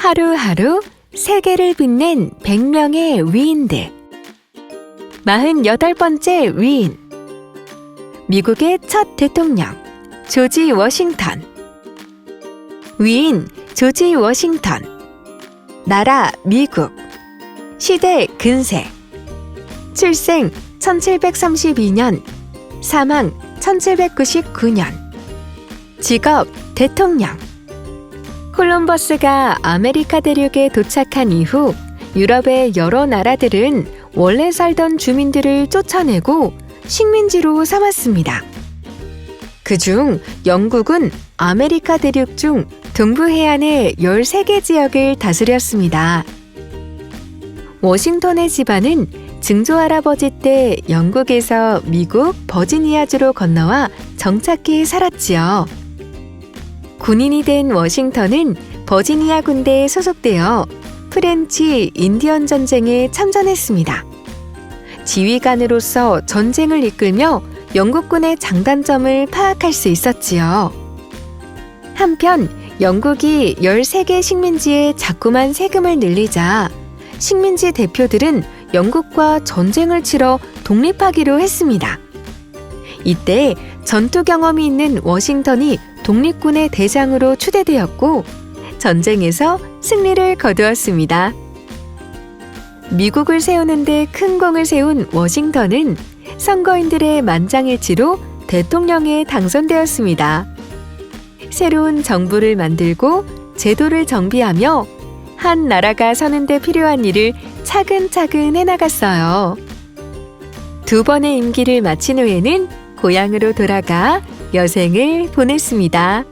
하루하루 세계를 빛낸 100명의 위인들. 48번째 위인. 미국의 첫 대통령, 조지 워싱턴. 위인, 조지 워싱턴. 나라, 미국. 시대, 근세. 출생, 1732년. 사망, 1799년. 직업, 대통령. 콜럼버스가 아메리카 대륙에 도착한 이후 유럽의 여러 나라들은 원래 살던 주민들을 쫓아내고 식민지로 삼았습니다. 그중 영국은 아메리카 대륙 중 동부 해안의 13개 지역을 다스렸습니다. 워싱턴의 집안은 증조 할아버지 때 영국에서 미국 버지니아주로 건너와 정착해 살았지요. 군인이 된 워싱턴은 버지니아 군대에 소속되어 프렌치 인디언 전쟁에 참전했습니다. 지휘관으로서 전쟁을 이끌며 영국군의 장단점을 파악할 수 있었지요. 한편 영국이 13개 식민지에 자꾸만 세금을 늘리자 식민지 대표들은 영국과 전쟁을 치러 독립하기로 했습니다. 이때 전투 경험이 있는 워싱턴이 독립군의 대장으로 추대되었고 전쟁에서 승리를 거두었습니다. 미국을 세우는데 큰 공을 세운 워싱턴은 선거인들의 만장일치로 대통령에 당선되었습니다. 새로운 정부를 만들고 제도를 정비하며 한 나라가 서는데 필요한 일을 차근차근 해나갔어요. 두 번의 임기를 마친 후에는 고향으로 돌아가 여생을 보냈습니다.